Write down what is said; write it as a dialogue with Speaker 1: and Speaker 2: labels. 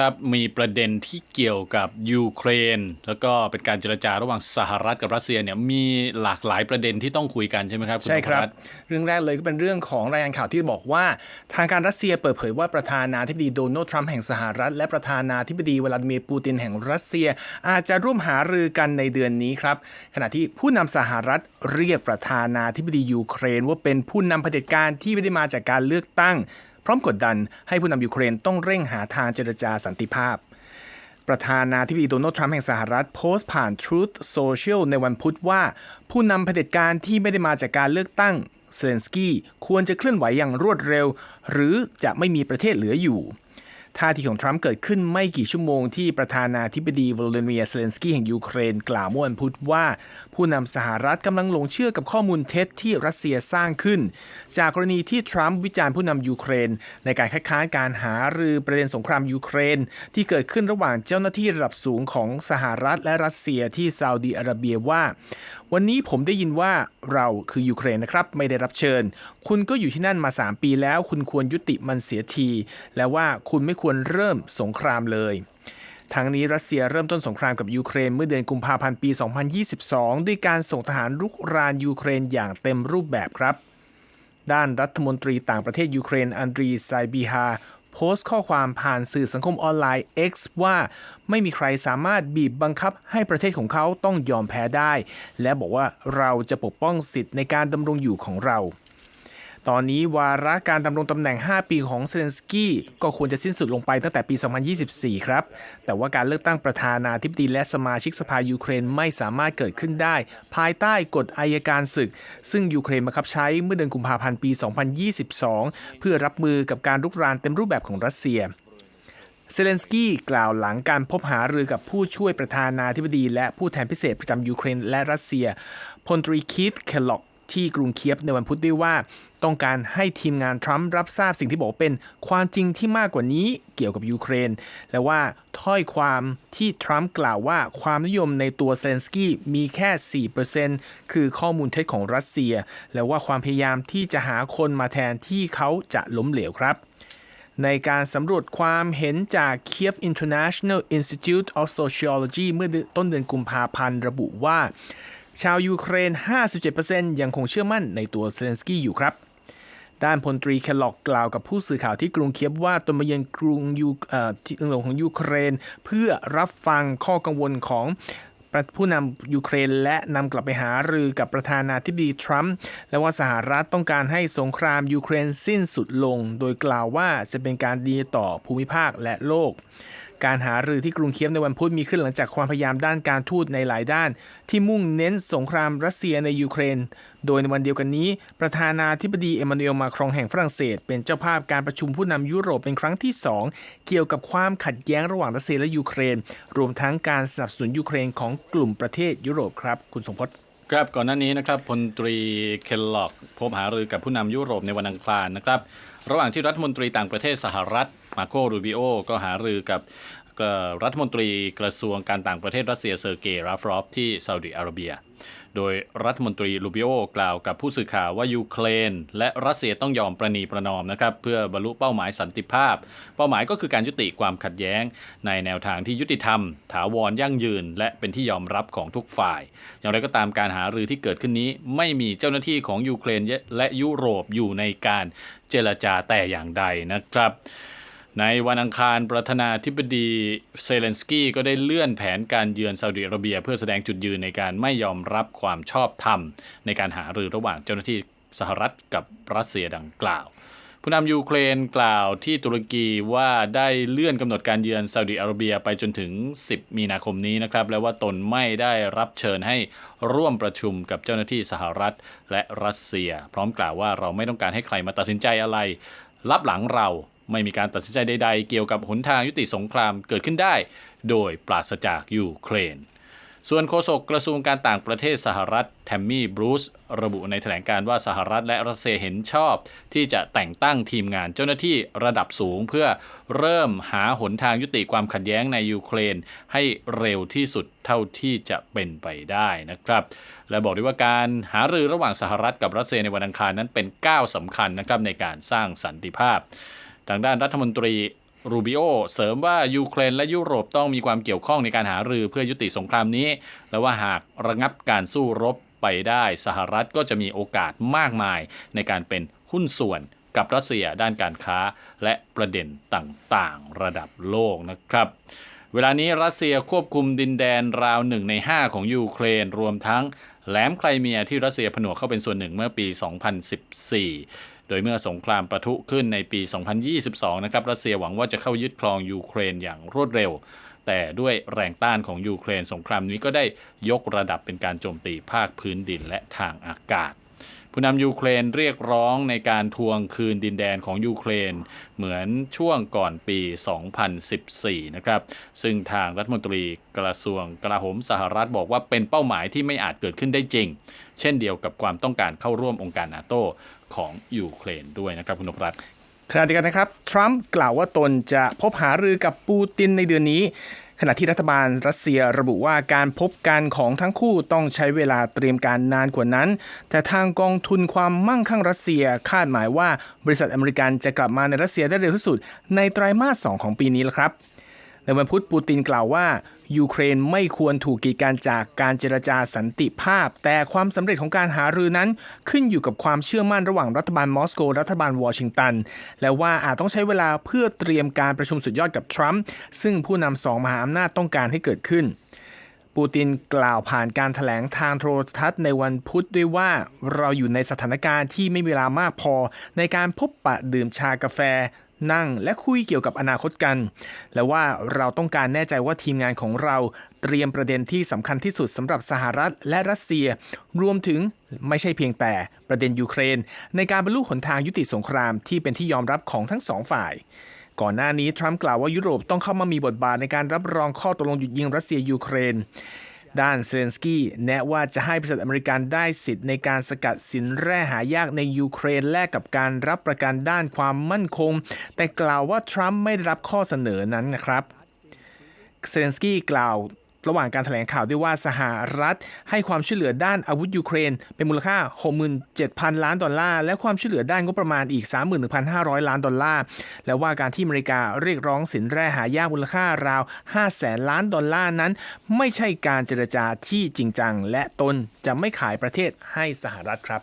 Speaker 1: ครับมีประเด็นที่เกี่ยวกับยูเครน แล้วก็เป็นการเจรจาระหว่างสหรัฐกับรัสเซียเนี่ยมีหลากหลายประเด็นที่ต้องคุยกันใช่ไหมครับณ
Speaker 2: ใช่ครับ
Speaker 1: นพรัตน์
Speaker 2: เรื่องแรกเลยก็เป็นเรื่องของรายงานข่าวที่บอกว่า ทางการรัสเซียเปิดเผยว่าประธานาธิบดีโดนัลด์ทรัมป์แห่งสหรัฐ และประธานาธิบดีวลาดิเมียร์ปูตินแห่งรัสเซีย อาจจะร่วมหารือกันในเดือนนี้ครับขณะที่ผู้นำสหรัฐเรียกประธานาธิบดียูเครน ว่าเป็นผู้นำเผด็จการที่ไม่ได้มาจากการเลือกตั้ง พร้อมกดดันให้ผู้นำยูเครนต้องเร่งหาทางเจรจาสันติภาพ ประธานาธิบดีโดนัลด์ทรัมป์แห่งสหรัฐโพสต์ผ่าน Truth Social ในวันพุธว่า ผู้นำเผด็จการที่ไม่ได้มาจากการเลือกตั้งเซเลนสกี้ควรจะเคลื่อนไหวอย่างรวดเร็ว หรือจะไม่มีประเทศเหลืออยู่ ท่าทีของทรัมป์เกิดขึ้นไม่กี่ชั่วโมงที่ประธานาธิบดีวลาดิเมียร์เซเลนสกี้แห่งยูเครนกล่าวเมื่อวันพุธว่า ผู้นำสหรัฐกำลังหลงเชื่อกับข้อมูลเท็จที่รัสเซียสร้างขึ้น จากกรณีที่ทรัมป์วิจารณ์ผู้นำยูเครน ในการคัดค้านการหารือประเด็นสงครามยูเครน ที่เกิดขึ้นระหว่างเจ้าหน้าที่ระดับสูงของสหรัฐและรัสเซียที่ซาอุดีอาระเบียว่า วันนี้ผมได้ยินว่าเราคือยูเครนนะครับไม่ได้รับเชิญ คุณก็อยู่ที่นั่นมา 3 ปีแล้ว คุณควรยุติมันเสียที และว่าคุณไม่ควรเริ่มสงครามเลยทั้งนี้รัสเซียเริ่มต้นสงครามกับยูเครนเมื่อเดือนกุมภาพันธ์ปี 2022 ด้วยการส่งทหารรุกรานยูเครนอย่างเต็มรูปแบบครับ ด้านรัฐมนตรีต่างประเทศยูเครนอันดรีไซบีฮาโพสต์ข้อความผ่านสื่อสังคมออนไลน์ X ว่าไม่มีใครสามารถบีบบังคับให้ประเทศของเขาต้องยอมแพ้ได้ และบอกว่าเราจะปกป้องสิทธิ์ในการดำรงอยู่ของเรา ตอนนี้วาระการดำรงตำแหน่ง 5 ปีของเซเลนสกี้ก็ควรจะสิ้นสุดลงไปตั้งแต่ปี 2024 ครับ แต่ว่าการเลือกตั้งประธานาธิบดีและสมาชิกสภายูเครนไม่สามารถเกิดขึ้นได้ ภายใต้กฎอายการศึก ซึ่งยูเครนบังคับใช้เมื่อเดือนกุมภาพันธ์ปี 2022 เพื่อรับมือกับการรุกรานเต็มรูปแบบของรัสเซียเซเลนสกี้กล่าวหลังการพบหารือกับผู้ช่วยประธานาธิบดี และผู้แทนพิเศษประจำยูเครนและรัสเซียพลตรีคีธเคลล็อก ที่กรุงเคียฟในวันพุธด้วยว่า ต้องการให้ทีมงานทรัมป์รับทราบสิ่งที่บอกเป็นความจริงที่มากกว่านี้เกี่ยวกับยูเครน และว่าถ้อยความที่ทรัมป์กล่าวว่าความนิยมในตัวเซเลนสกี้มีแค่ 4%คือข้อมูลเท็จของรัสเซีย และว่าความพยายามที่จะหาคนมาแทนที่เขาจะล้มเหลวครับในการสำรวจความเห็นจาก Kiev International Institute of Sociology เมื่อต้นเดือนกุมภาพันธ์ระบุว่า ชาวยูเครน 57%ยังคงเชื่อมั่นในตัวเซเลนสกี้อยู่ครับด้านพลตรีแคลล็อกกล่าวกับผู้สื่อข่าวที่กรุงเคียบว่าตนมาเยือนกรุงยูเอ่อที่หลวงของยูเครน เพื่อรับฟังข้อกังวลของผู้นำยูเครนและนำกลับไปหารือกับประธานาธิบดีทรัมป์และว่าสหรัฐต้องการให้สงครามยูเครนสิ้นสุดลง โดยกล่าวว่าจะเป็นการดีต่อภูมิภาคและโลก การหารือที่กรุงเคียฟในวันพุธมีขึ้นหลังจากความพยายามด้านการทูตในหลายด้าน ที่มุ่งเน้นสงครามรัสเซียในยูเครน โดยในวันเดียวกันนี้ ประธานาธิบดีเอมานูเอลมาครองแห่งฝรั่งเศส เป็นเจ้าภาพการประชุมผู้นำยุโรปเป็นครั้งที่ 2 เกี่ยวกับความขัดแย้งระหว่างรัสเซียและยูเครน รวมทั้งการสนับสนุนยูเครนของกลุ่มประเทศยุโรปครับ คุณสมพศ
Speaker 1: ครับก่อนหน้านี้นะครับพลตรีเคลล็อก พบหารือกับผู้นำยุโรปในวันอังคารนะครับระหว่างที่รัฐมนตรีต่างประเทศสหรัฐ มาโกรูบิโอก็หารือกับรัฐมนตรีกระทรวงการต่างประเทศรัสเซียเซอร์เกย์ราฟรอฟที่ซาอุดิอาระเบีย โดยรัฐมนตรีลูบิโอกล่าวกับผู้สื่อข่าวว่ายูเครน และรัสเซียต้องยอมประนีประนอมนะครับเพื่อบรรลุเป้าหมายสันติภาพ เป้าหมายก็คือการยุติความขัดแย้ง ในแนวทางที่ยุติธรรม ถาวรยั่งยืน และเป็นที่ยอมรับของทุกฝ่าย อย่างไรก็ตามการหารือที่เกิดขึ้นนี้ ไม่มีเจ้าหน้าที่ของยูเครนและยุโรปอยู่ในการเจรจาแต่อย่างใดนะครับ ในวันอังคารประธานาธิบดีเซเลนสกี้ก็ได้เลื่อนแผนการเยือนซาอุดิอาระเบีย เพื่อแสดงจุดยืนในการไม่ยอมรับความชอบธรรม ในการหารือระหว่างเจ้าหน้าที่สหรัฐกับรัสเซียดังกล่าว ผู้นำยูเครนกล่าวที่ตุรกีว่าได้เลื่อนกำหนดการเยือนซาอุดิอาระเบียไปจนถึง 10 มีนาคมนี้นะครับ และว่าตนไม่ได้รับเชิญให้ร่วมประชุมกับเจ้าหน้าที่สหรัฐและรัสเซีย พร้อมกล่าวว่าเราไม่ต้องการให้ใครมาตัดสินใจอะไร รับหลังเรา ไม่มีการตัดสินใจใดๆ เกี่ยวกับหนทางยุติสงครามเกิดขึ้นได้ โดยปราศจากยูเครน ส่วนโฆษกกระทรวงการต่างประเทศสหรัฐแทมมี่บรูซระบุในแถลงการว่าสหรัฐและรัสเซียเห็นชอบ ที่จะแต่งตั้งทีมงานเจ้าหน้าที่ระดับสูงเพื่อเริ่มหาหนทางยุติความขัดแย้งในยูเครน ให้เร็วที่สุดเท่าที่จะเป็นไปได้นะครับ และบอกด้วยว่าการหารือระหว่างสหรัฐกับรัสเซียในวันอังคารนั้นเป็นก้าวสำคัญนะครับในการสร้างสันติภาพ ทางด้านรัฐมนตรีรูบิโอเสริมว่ายูเครนและยุโรปต้องมีความเกี่ยวข้องในการหารือเพื่อยุติสงครามนี้ และว่าหากระงับการสู้รบไปได้สหรัฐก็จะมีโอกาสมากมายในการเป็นหุ้นส่วนกับรัสเซียด้านการค้าและประเด็นต่างๆ ระดับโลกนะครับ เวลานี้รัสเซียควบคุมดินแดนราวหนึ่งใน 5 ของยูเครนรวมทั้งแหลมไครเมียที่รัสเซียผนวกเข้าเป็นส่วนหนึ่งเมื่อปี 2014 ดยเมื่อสงครามประทุขึ้นในปี 2022 นะครับ รัสเซียหวังว่าจะเข้ายึดครองยูเครนอย่างรวดเร็ว แต่ด้วยแรงต้านของยูเครนสงครามนี้ก็ได้ยกระดับเป็นการโจมตีภาคพื้นดินและทางอากาศ ผู้นำยูเครนเรียกร้องในการทวงคืนดินแดนของยูเครน เหมือนช่วงก่อนปี 2014 นะครับ ซึ่งทางรัฐมนตรีกระทรวงกลาโหมสหรัฐบอกว่าเป็นเป้าหมายที่ไม่อาจเกิดขึ้นได้จริง เช่นเดียวกับความต้องการเข้าร่วมองค์การนาโตของยูเครนด้วยนะครับคุณนพรัตน์
Speaker 2: ขณะเดียวกันนะครับ ทรัมป์กล่าวว่าตนจะพบหารือกับปูตินในเดือนนี้ ขณะที่รัฐบาลรัสเซียระบุว่าการพบกันของทั้งคู่ต้องใช้เวลาเตรียมการนานกว่านั้น แต่ทางกองทุนความมั่งคั่งรัสเซียคาดหมายว่า บริษัทอเมริกันจะกลับมาในรัสเซียได้เร็วที่สุดในไตรมาส 2 ของปีนี้แล้วครับ ในวันพุธปูตินกล่าวว่า ยูเครนไม่ควรถูกกีดกันจากการเจรจาสันติภาพ แต่ความสำเร็จของการหารือนั้นขึ้นอยู่กับความเชื่อมั่นระหว่างรัฐบาลมอสโกรัฐบาลวอชิงตัน และว่าอาจต้องใช้เวลาเพื่อเตรียมการประชุมสุดยอดกับทรัมป์ซึ่งผู้นำสองมหาอำนาจต้องการให้เกิดขึ้นปูตินกล่าวผ่านการถแถลงทางโทรทัศน์ในวันพุธด้วยว่าเราอยู่ในสถานการณ์ที่ไม่มีเวลามากพอในการพบปะดื่มชากาแฟ นั่ง และคุยเกี่ยวกับอนาคตกัน และว่าเราต้องการแน่ใจว่าทีมงานของเราเตรียมประเด็นที่สำคัญที่สุดสำหรับสหรัฐและรัสเซีย รวมถึงไม่ใช่เพียงแต่ประเด็นยูเครน ในการบรรลุหนทางยุติสงครามที่เป็นที่ยอมรับของทั้งสองฝ่ายก่อนหน้านี้ทรัมป์กล่าวว่ายุโรปต้องเข้ามามีบทบาทในการรับรองข้อตกลงหยุดยิงรัสเซียยูเครน ด้านเซเลนสกี้แนะว่าจะให้บริษัทอเมริกันได้สิทธิ์ในการสกัดสินแร่หายากในยูเครนแลกกับการรับประกันด้านความมั่นคง แต่กล่าวว่าทรัมป์ไม่ได้รับข้อเสนอนั้นนะครับเซเลนสกี้กล่าว ระหว่างการแถลงข่าวด้วยว่าสหรัฐ ให้ความช่วยเหลือด้านอาวุธยูเครน เป็นมูลค่า 67,000 ล้านดอลลาร์ และความช่วยเหลือด้านงบประมาณอีก 31,500 ล้านดอลลาร์ และว่าการที่อเมริกาเรียกร้องสินแร่หายากมูลค่าราว500,000ล้านดอลลาร์นั้น ไม่ใช่การเจรจาที่จริงจัง และตนจะไม่ขายประเทศให้สหรัฐครับ